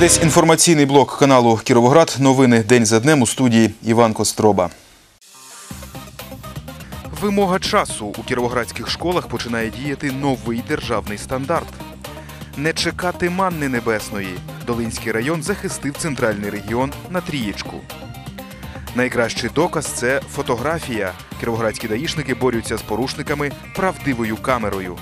Ви дивитесь інформаційний блок каналу Кіровоград. Новини день за днем у студії Іван Костроба. Вимога часу у кіровоградських школах починає діяти новий державний стандарт. Не чекати манни небесної. Долинський район захистив центральний регіон на трієчку. Найкращий доказ це фотографія. Кіровоградські даїшники борються з порушниками правдивою камерою.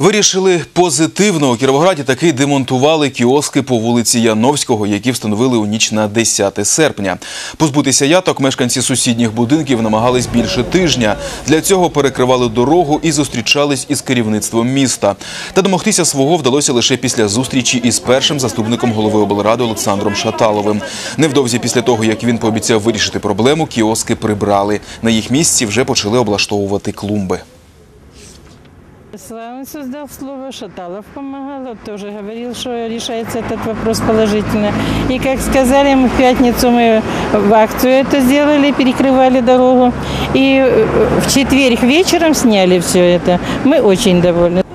Вирішили позитивно у Кіровограді таки демонтували кіоски по вулиці Яновського, які встановили у ніч на 10 серпня. Позбутися яток мешканці сусідніх будинків намагались більше тижня. Для цього перекривали дорогу і зустрічались із керівництвом міста. Та домогтися свого вдалося лише після зустрічі із першим заступником голови облради Олександром Шаталовим. Невдовзі після того, як він пообіцяв вирішити проблему, кіоски прибрали. На їх місці вже почали облаштовувати клумби. Славин создал слово, Шаталов помогал, он тоже говорил, что решается этот вопрос положительно. И как сказали, мы в пятницу мы в акцию это сделали, перекрывали дорогу. И э, в четверг вечером сняли все это. Мы очень довольны.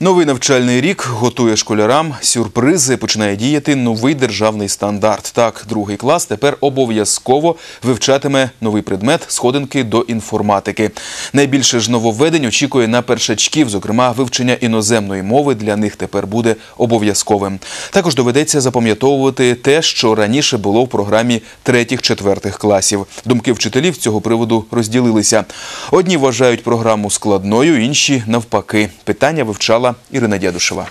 Новий навчальний рік готує школярам сюрпризи. Починає діяти новий державний стандарт. Так, другий клас тепер обов'язково вивчатиме новий предмет сходинки до інформатики. Найбільше ж нововведень очікує на першачків, зокрема, вивчення іноземної мови для них тепер буде обов'язковим. Також доведеться запам'ятовувати те, що раніше було в програмі третіх-четвертих класів. Думки вчителів цього приводу розділилися. Одні вважають програму складною, інші навпаки. Питання вивчала Ірина Дядушева.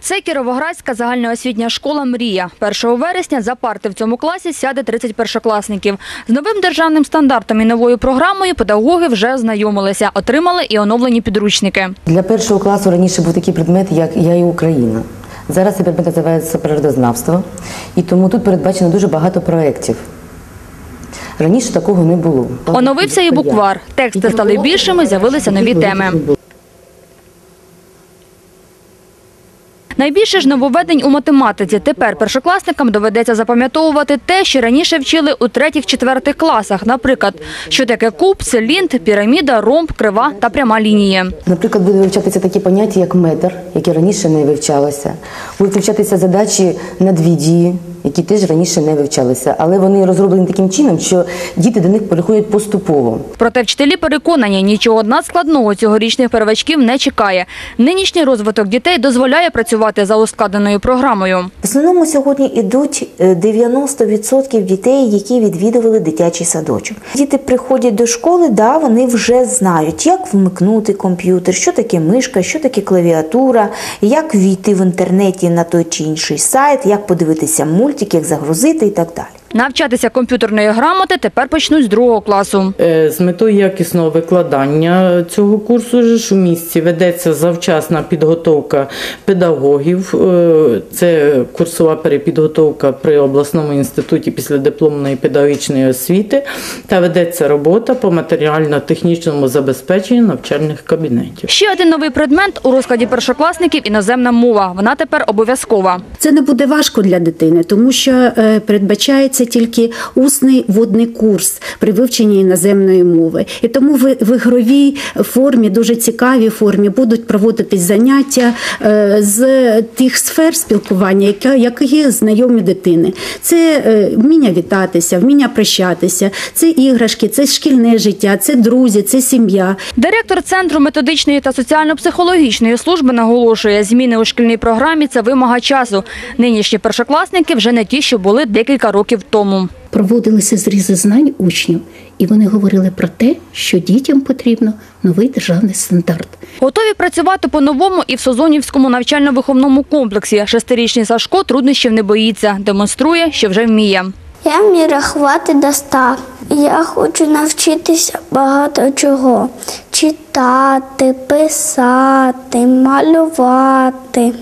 Це Кіровоградська загальноосвітня школа «Мрія». 1 вересня за парти в цьому класі сяде 30 першокласників. З новим державним стандартом і новою програмою педагоги вже ознайомилися, отримали і оновлені підручники. Для першого класу раніше був такий предмет, як Я і Україна. Зараз цей предмет називається природознавство, і тому тут передбачено дуже багато проєктів. Раніше такого не було. Оновився і буквар. Тексти стали більшими, з'явилися нові теми. Найбільше ж нововведень у математиці. Тепер першокласникам доведеться запам'ятовувати те, що раніше вчили у третіх-четвертих класах. Наприклад, що таке куб, циліндр, піраміда, ромб, крива та пряма лінія. Наприклад, буде вивчатися такі поняття, як метр, які раніше не вивчалося. Будуть вивчатися задачі на які теж раніше не вивчалися. Але вони розроблені таким чином, що діти до них переходять поступово. Проте вчителі переконані, нічого надскладного цьогорічних первачків не чекає. Нинішній розвиток дітей дозволяє працювати за ускладненою програмою. В основному сьогодні йдуть е, 90% дітей, які відвідували дитячий садочок. Діти приходять до школи, да, вони вже знають, як вмикнути комп'ютер, що таке мишка, що таке клавіатура, як війти в інтернеті на той чи інший сайт, як подивитися мультик, як загрузити і так далі. Навчатися комп'ютерної грамоти тепер почнуть з другого класу. Е, З метою якісного викладання цього курсу ж у місті ведеться завчасна підготовка педагогів. Е, Це курсова перепідготовка при обласному інституті післядипломної педагогічної освіти та ведеться робота по матеріально-технічному забезпеченню навчальних кабінетів. Ще один новий предмет у розкладі першокласників – іноземна мова. Вона тепер обов'язкова. Це не буде важко для дитини, тому що е, передбачається тільки усний водний курс при вивченні іноземної мови. І тому в, в ігровій формі, дуже цікавій формі, будуть проводитись заняття е, з тих сфер спілкування, які знайомі дитини. Це е, вміння вітатися, вміння прощатися, це іграшки, це шкільне життя, це друзі, це сім'я. Директор Центру методичної та соціально-психологічної служби наголошує, зміни у шкільній програмі – це вимога часу. Нинішні першокласники вже не ті, що були декілька років тому. Проводилися зрізи знань учнів, і вони говорили про те, що дітям потрібно новий державний стандарт. Готові працювати по-новому і в Созонівському навчально-виховному комплексі. Шестирічний Сашко труднощів не боїться, демонструє, що вже вміє. Я вмію рахувати до ста. Я хочу навчитися багато чого: читати, писати, малювати.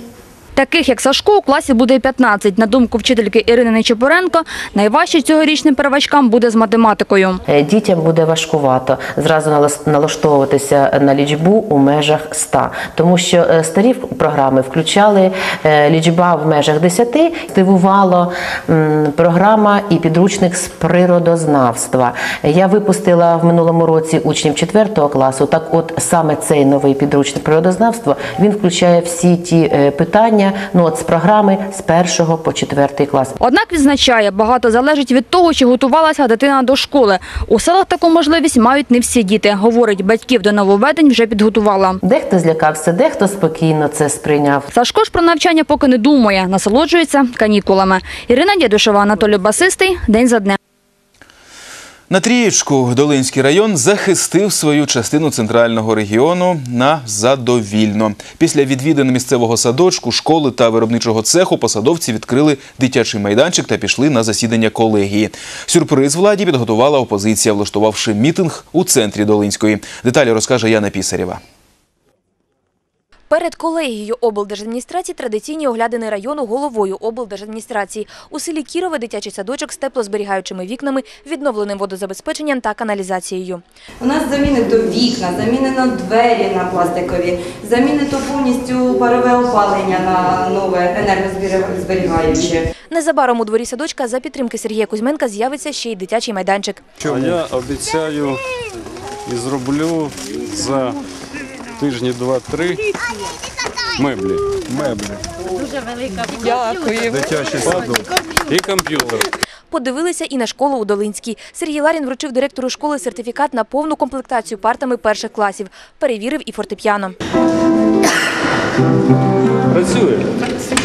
Таких, як Сашко, у класі буде 15. На думку вчительки Ірини Нечипоренко, найважче цьогорічним первачкам буде з математикою. Е, Дітям буде важкувато зразу налаштовуватися на лічбу у межах 100, тому що е, старі програми включали е, лічба в межах 10, стивувало програма і підручник з природознавства. Я випустила в минулому році учнів 4 класу. Так, от саме цей новий підручник природознавства він включає всі ті питання ну от з програми з 1 по 4 клас. Однак відзначає, багато залежить від того, чи готувалася дитина до школи. У селах таку можливість мають не всі діти. Говорить, батьків до нововведень вже підготувала. Дехто злякався, дехто спокійно це сприйняв. Сашко ж про навчання поки не думає, насолоджується канікулами. Ірина Дідушева, Анатолій Басистий. День за днем. На Трієчку Долинський район захистив свою частину центрального регіону на задовільно. Після відвідин місцевого садочку, школи та виробничого цеху посадовці відкрили дитячий майданчик та пішли на засідання колегії. Сюрприз владі підготувала опозиція, влаштувавши мітинг у центрі Долинської. Деталі розкаже Яна Пісарєва. Перед колегією облдержадміністрації традиційні оглядини району головою облдержадміністрації. У селі Кірове дитячий садочок з теплозберігаючими вікнами, відновленим водозабезпеченням та каналізацією. У нас замінено вікна, замінено двері на пластикові, замінено повністю парове опалення на нове енергозберігаюче. Незабаром у дворі садочка за підтримки Сергія Кузьменка з'явиться ще й дитячий майданчик. А я обіцяю і зроблю за тижні два-три меблі. Меблі. Дуже велика Дякую. Дитячий садок і комп'ютер. Подивилися і на школу у Долинській. Сергій Ларін вручив директору школи сертифікат на повну комплектацію партами перших класів. Перевірив і фортепіано. Працює.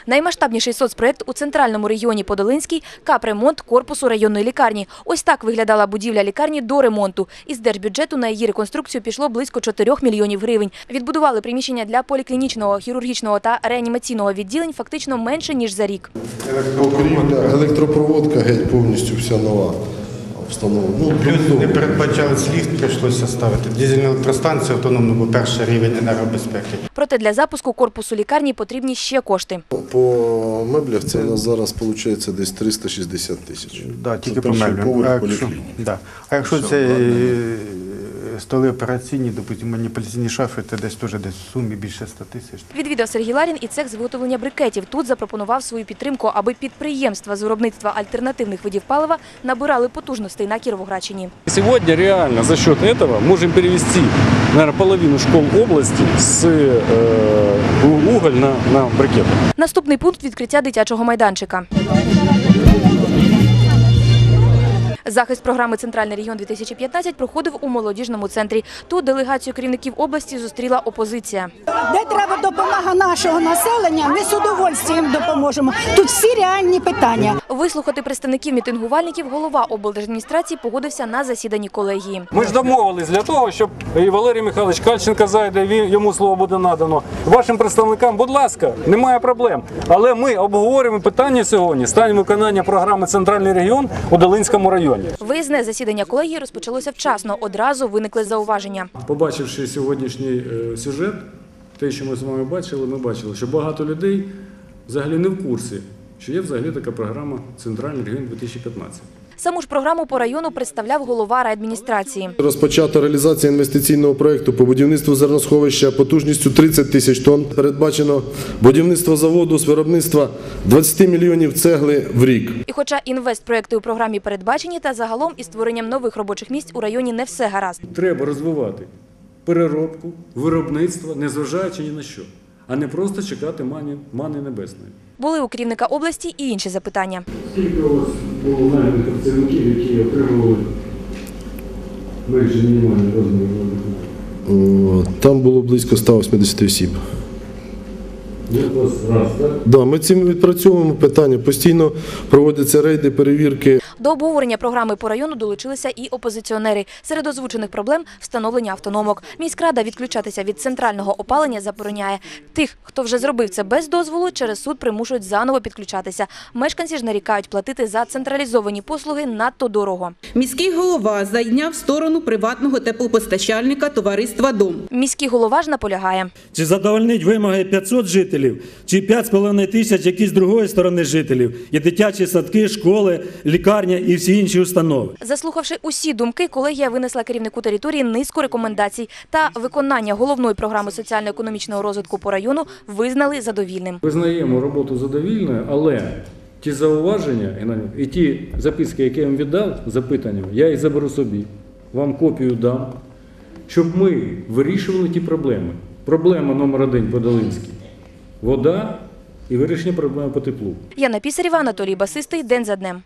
Наймасштабніший соцпроект у центральному регіоні Подолинський – капремонт корпусу районної лікарні. Ось так виглядала будівля лікарні до ремонту. Із держбюджету на її реконструкцію пішло близько 4 мільйонів гривень. Відбудували приміщення для поліклінічного, хірургічного та реанімаційного відділень фактично менше, ніж за рік. Електропроводка геть повністю вся нова встановлена. Ну, Плюс не передбачалось ліфт, прийшлося ставити. Дізельна електростанція автономна, бо перший рівень енергобезпеки. Проте для запуску корпусу лікарні потрібні ще кошти. По меблях це у нас зараз виходить десь 360 тисяч. Да, тільки Це по меблях. поверх А якщо, да. а якщо Все це столи операційні, допустимо, маніпуляційні шафи, це десь теж десь в сумі більше 100 тисяч. Відвідав Сергій Ларін і цех з виготовлення брикетів. Тут запропонував свою підтримку, аби підприємства з виробництва альтернативних видів палива набирали потужностей на Кіровоградщині. Сегодня реально за счет этого можем перевести, наверное, половину школ области с э, уголь на, на брикеты. Наступний пункт відкриття дитячого майданчика. Захист програми Центральний регіон 2015 проходив у молодіжному центрі. Тут делегацію керівників області зустріла опозиція. Де треба допомога нашого населення, ми з удовольствием допоможемо. Тут всі реальні питання. Вислухати представників мітингувальників голова облдержадміністрації погодився на засіданні колегії. Ми ж домовились для того, щоб і Валерій Михайлович Кальченко зайде, він- йому слово буде надано. Вашим представникам, будь ласка, немає проблем. Але ми обговорюємо питання сьогодні стані виконання програми Центральний регіон у Долинському районі. Виїзне засідання колегії розпочалося вчасно. Одразу виникли зауваження. Побачивши сьогоднішній е, сюжет, те, що ми з вами бачили, ми бачили, що багато людей взагалі не в курсі, що є взагалі така програма Центральний регіон 2015. Саму ж програму по району представляв голова райадміністрації. Розпочата реалізація інвестиційного проєкту по будівництву зерносховища потужністю 30 тисяч тонн. Передбачено будівництво заводу з виробництва 20 мільйонів цегли в рік. І хоча інвестпроекти у програмі передбачені, та загалом із створенням нових робочих місць у районі не все гаразд. Треба розвивати переробку, виробництво, незважаючи ні на що, а не просто чекати мані, мани небесної. Були у керівника області і інші запитання. Скільки у вас було найманих працівників, які отримували менше мінімальний розмір Там було близько 180 осіб. раз, так? Да, ми цим відпрацьовуємо питання. Постійно проводяться рейди, перевірки. До обговорення програми по району долучилися і опозиціонери. Серед озвучених проблем – встановлення автономок. Міськрада відключатися від центрального опалення забороняє. Тих, хто вже зробив це без дозволу, через суд примушують заново підключатися. Мешканці ж нарікають платити за централізовані послуги надто дорого. Міський голова зайняв сторону приватного теплопостачальника товариства Дом. Міський голова ж наполягає. Чи задовольнить вимоги 500 жителів, чи 5,5 тисяч якісь з другої сторони жителів. Є дитячі садки, школи, лікарня і всі інші установи. Заслухавши усі думки, колегія винесла керівнику території низку рекомендацій та виконання головної програми соціально-економічного розвитку по району визнали задовільним. Визнаємо роботу задовільною, але ті зауваження і ті записки, які я вам віддав, запитання, я їх заберу собі, вам копію дам, щоб ми вирішували ті проблеми. Проблема номер один по Долинській – вода і вирішення проблеми по теплу. Яна Пісарєва, Анатолій Басистий. День за днем.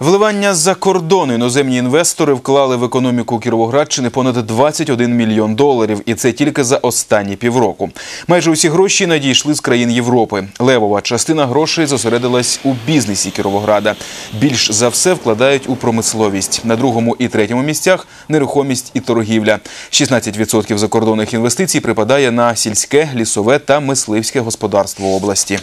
Вливання з-за кордону іноземні інвестори вклали в економіку Кіровоградщини понад 21 мільйон доларів, і це тільки за останні півроку. Майже усі гроші надійшли з країн Європи. Левова частина грошей зосередилась у бізнесі Кіровограда. Більш за все вкладають у промисловість. На другому і третьому місцях нерухомість і торгівля. 16% закордонних інвестицій припадає на сільське, лісове та мисливське господарство області.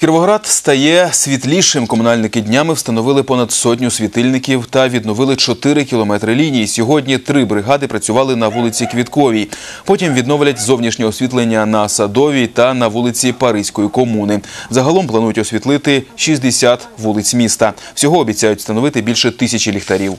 Кіровоград стає світлішим. Комунальники днями встановили понад сотню світильників та відновили 4 кілометри ліній. Сьогодні три бригади працювали на вулиці Квітковій. Потім відновлять зовнішнє освітлення на Садовій та на вулиці Паризької комуни. Загалом планують освітлити 60 вулиць міста. Всього обіцяють встановити більше тисячі ліхтарів.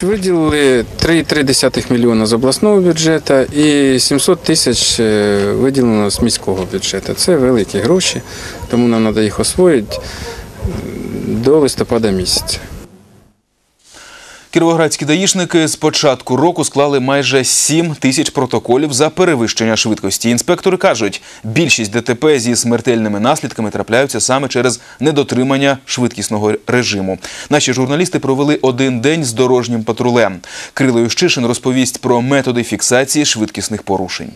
Виділили 3,3 мільйона з обласного бюджету і 700 тисяч е, виділено з міського бюджету. Це великі гроші, тому нам треба їх освоїти до листопада місяця. Кіровоградські даїшники з початку року склали майже 7 тисяч протоколів за перевищення швидкості. Інспектори кажуть, більшість ДТП зі смертельними наслідками трапляються саме через недотримання швидкісного режиму. Наші журналісти провели один день з дорожнім патрулем. Крилою Щишин розповість про методи фіксації швидкісних порушень.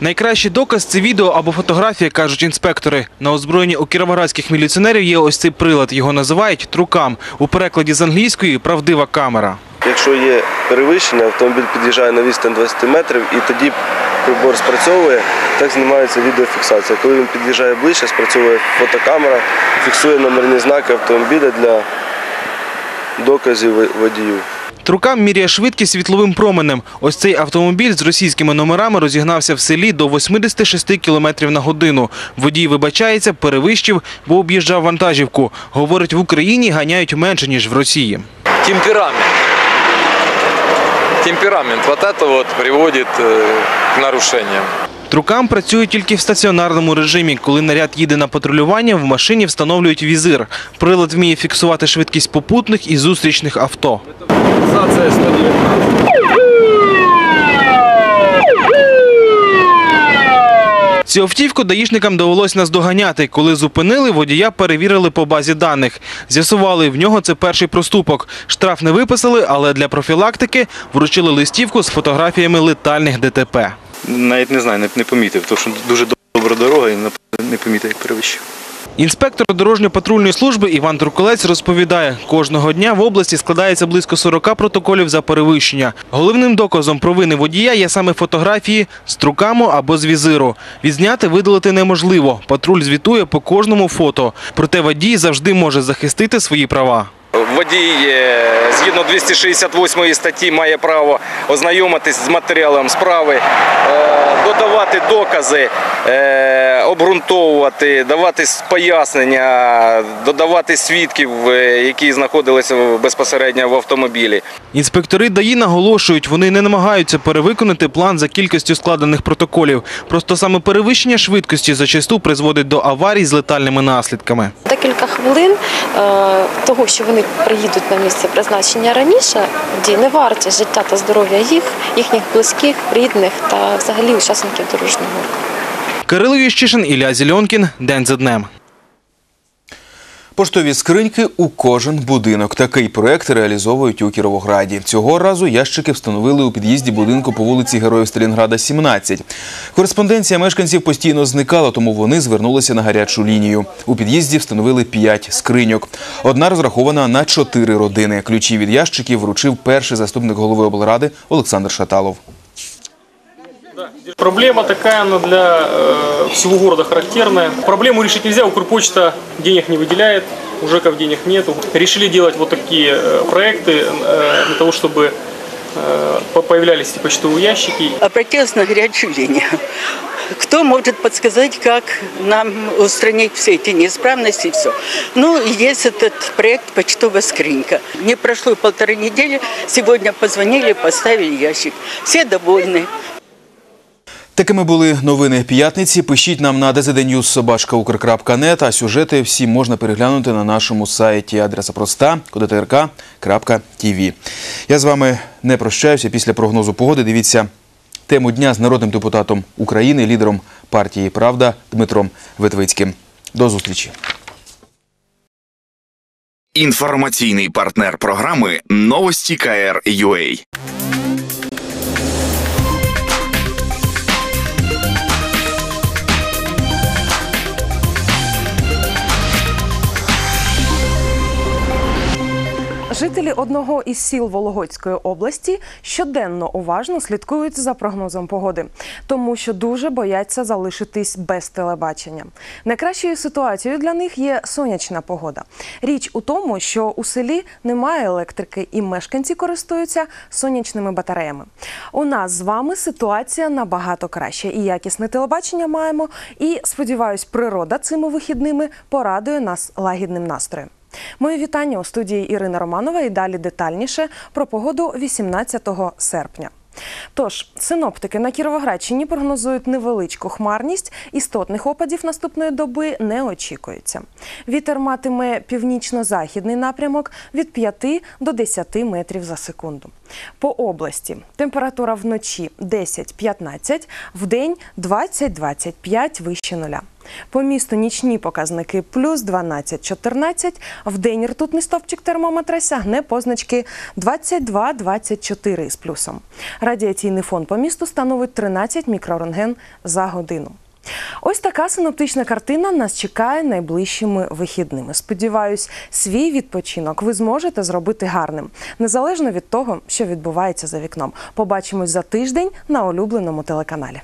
Найкращий доказ це відео або фотографія, кажуть інспектори. На озброєнні у кіровоградських міліціонерів є ось цей прилад. Його називають трукам. У перекладі з англійської правдива камера. Якщо є перевищення, автомобіль під'їжджає на відстань 20 метрів і тоді прибор спрацьовує, так знімається відеофіксація. Коли він під'їжджає ближче, спрацьовує фотокамера, фіксує номерні знаки автомобіля для доказів водію. Трукам міряє швидкість світловим променем. Ось цей автомобіль з російськими номерами розігнався в селі до 86 км на годину. Водій вибачається, перевищив, бо об'їжджав вантажівку. Говорить, в Україні ганяють менше, ніж в Росії. темперамент. Темперамент вот это вот приводит э, к нарушениям. Трукам працюють тільки в стаціонарному режимі. Коли наряд їде на патрулювання, в машині встановлюють візир. Прилад вміє фіксувати швидкість попутних і зустрічних авто. Фіксація 119. Цю автівку даїшникам довелось наздоганяти. Коли зупинили, водія перевірили по базі даних. З'ясували, в нього це перший проступок. Штраф не виписали, але для профілактики вручили листівку з фотографіями летальних ДТП. Навіть не знаю, не, не помітив, тому що дуже добра дорога і не помітив, як перевищив. Інспектор дорожньо-патрульної служби Іван Турколець розповідає, кожного дня в області складається близько 40 протоколів за перевищення. Головним доказом провини водія є саме фотографії з труками або з візиру. Відзняти видалити неможливо. Патруль звітує по кожному фото. Проте водій завжди може захистити свої права. Водій е, згідно 268 статті має право ознайомитись з матеріалом справи, е, додавати докази, е, обґрунтовувати, давати пояснення, додавати свідків, які знаходилися безпосередньо в автомобілі. Інспектори ДАІ наголошують, вони не намагаються перевиконати план за кількістю складених протоколів. Просто саме перевищення швидкості зачасту призводить до аварій з летальними наслідками. Декілька хвилин того, що вони приїдуть на місце призначення раніше, дій не варті життя та здоров'я їх, їхніх близьких, рідних та взагалі учасників дорожнього руху. Кирило Ющишин, Ілля Зільонкін. День за днем. Поштові скриньки у кожен будинок. Такий проект реалізовують у Кіровограді. Цього разу ящики встановили у під'їзді будинку по вулиці Героїв Сталінграда, 17. Кореспонденція мешканців постійно зникала, тому вони звернулися на гарячу лінію. У під'їзді встановили 5 скриньок. Одна розрахована на 4 родини. Ключі від ящиків вручив перший заступник голови облради Олександр Шаталов. Проблема такая, она для э, всего города характерная. Проблему решить нельзя, Укрпочта денег не выделяет, у ЖЭКов денег нету. Решили делать вот такие э, проекты э, для того, чтобы э, по- появлялись эти почтовые ящики. Обратилась на горячую линию. Кто может подсказать, как нам устранить все эти неисправности и все? Ну, есть этот проект «Почтовая скринька». Не прошло полторы недели, сегодня позвонили, поставили ящик. Все довольны. Такими були новини п'ятниці. Пишіть нам на dznews.ukr.net, а сюжети всі можна переглянути на нашому сайті. Адреса проста kdtrk.tv. Я з вами не прощаюся. Після прогнозу погоди дивіться тему дня з народним депутатом України, лідером партії Правда Дмитром Ветвицьким. До зустрічі. Інформаційний партнер програми Новості КР.UA. Жителі одного із сіл Вологодської області щоденно уважно слідкують за прогнозом погоди, тому що дуже бояться залишитись без телебачення. Найкращою ситуацією для них є сонячна погода. Річ у тому, що у селі немає електрики, і мешканці користуються сонячними батареями. У нас з вами ситуація набагато краща, і якісне телебачення маємо. І сподіваюсь, природа цими вихідними порадує нас лагідним настроєм. Мої вітання у студії Ірина Романова і далі детальніше про погоду 18 серпня. Тож, синоптики на Кіровоградщині прогнозують невеличку хмарність, істотних опадів наступної доби не очікується. Вітер матиме північно-західний напрямок від 5 до 10 метрів за секунду. По області температура вночі 10-15, вдень 20-25 вище нуля. По місту нічні показники плюс 12-14, вдень ртутний стовпчик термометра сягне позначки 22-24 з плюсом. Радіаційний фон по місту становить 13 мікрорентген за годину. Ось така синоптична картина нас чекає найближчими вихідними. Сподіваюсь, свій відпочинок ви зможете зробити гарним, незалежно від того, що відбувається за вікном. Побачимось за тиждень на улюбленому телеканалі.